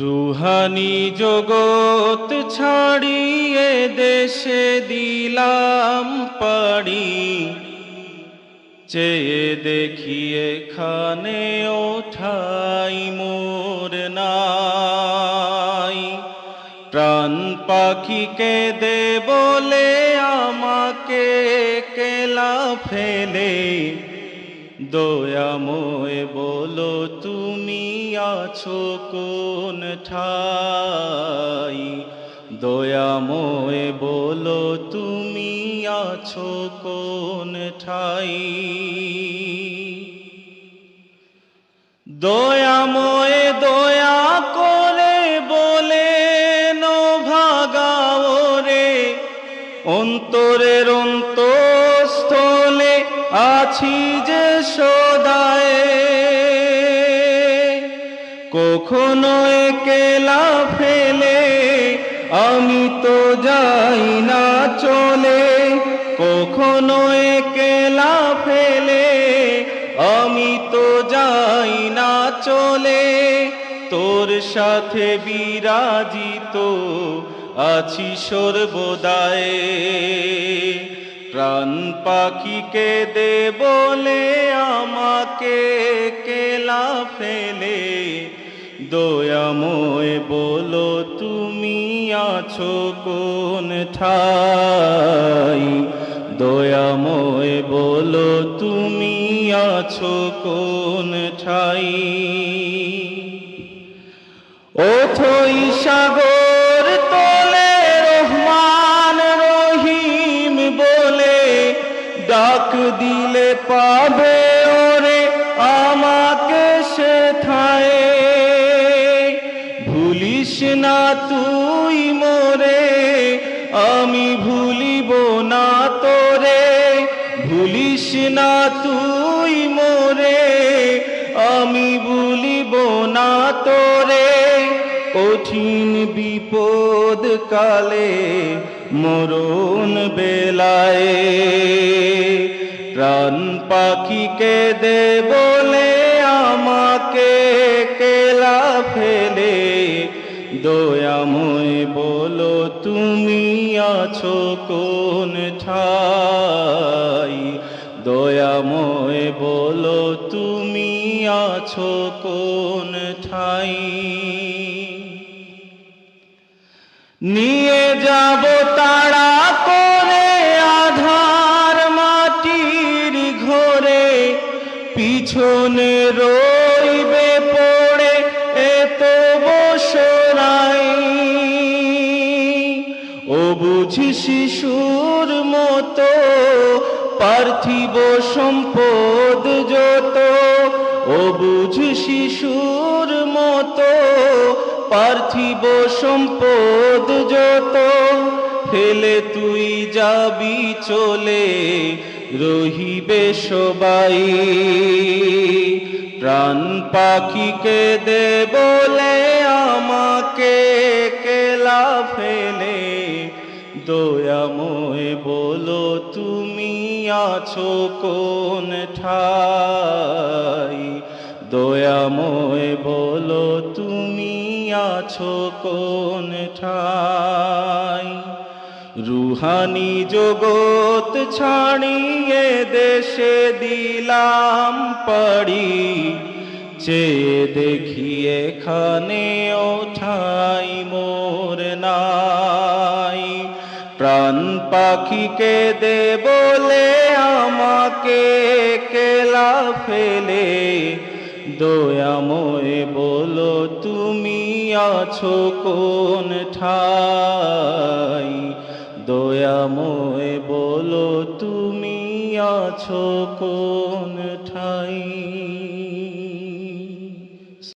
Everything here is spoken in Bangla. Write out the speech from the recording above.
রুহানি জগৎ ছাড়িয়ে দেশে দিলাম পাড়ি। চেয়ে দেখি এখানে ওঠাই মোর নাই। প্রাণ পাখিকে দে বলে আমাকে কেলা ফেলে। দয়াময় বলো, তুমি আছো কোন ঠাই? দয়াময় বলো, তুমি আছো কোন ঠাই? দয়াময় দয়া করে বলে ভাগাও রে অন্তরের অন্তঃস্থলে আছি যে সদায়। কখনো একেলা ফেলে আমি তো যাই না চলে। কখনো একেলা ফেলে আমি তো যাই না চলে। তোর সাথে বিরাজিত আছি সর্বদায়। প্রাণ পাখিকে দে বলে আমাকে কেলা ফেলে। দয়াময় বলো তুমি আছো কোন ঠাই? দয়াময় বলো তুমি আছো কোন ঠাই? ওথই সাগর পাবে ওরে আমাকে সে থায়ে ভুলিস না তুই মোরে, আমি ভুলিব না তোরে। ভুলিস না তুই মোরে, আমি ভুলিব না তোরে। কঠিন বিপদ কালে মরণ বেলায়। প্রাণ পাখিকে দে বলে আমাকে কেলা ফেলে। দয়াময় বলো, তুমি আছো কোন ঠাই? দয়াময় বলো, তুমি আছো কোন ঠাই? নিয়ে যাব তাড়া পিছনে রইবে পড়ে, এত বসরাই ও বুঝি শিশুর মতো পার্থিব সম্পদ যত। ও বুঝি শিশুর মতো পার্থিব সম্পদ যত। ফেলে তুই যাবি চলে, রহিবে সবাই। প্রাণ পাখিকে দে বলে আমাকে কেলা ফেলে দয়াময় বলো তুমি আছো কোন ঠাই? দয়াময় বলো তুমি আছো কোন ঠাই? রুহানি জগৎ ছাড়িয়ে দেশে দিলাম পাড়ি। চেয়ে দেখি এখানে ওঠাই মোর নাই। প্রাণ পাখিকে দে বলে আমাকে কেলা ফেলে। দয়াময় বলো, তুমি আছো কোন ঠাই? দয়াময় বলো তুমি আছো কোন ঠাই?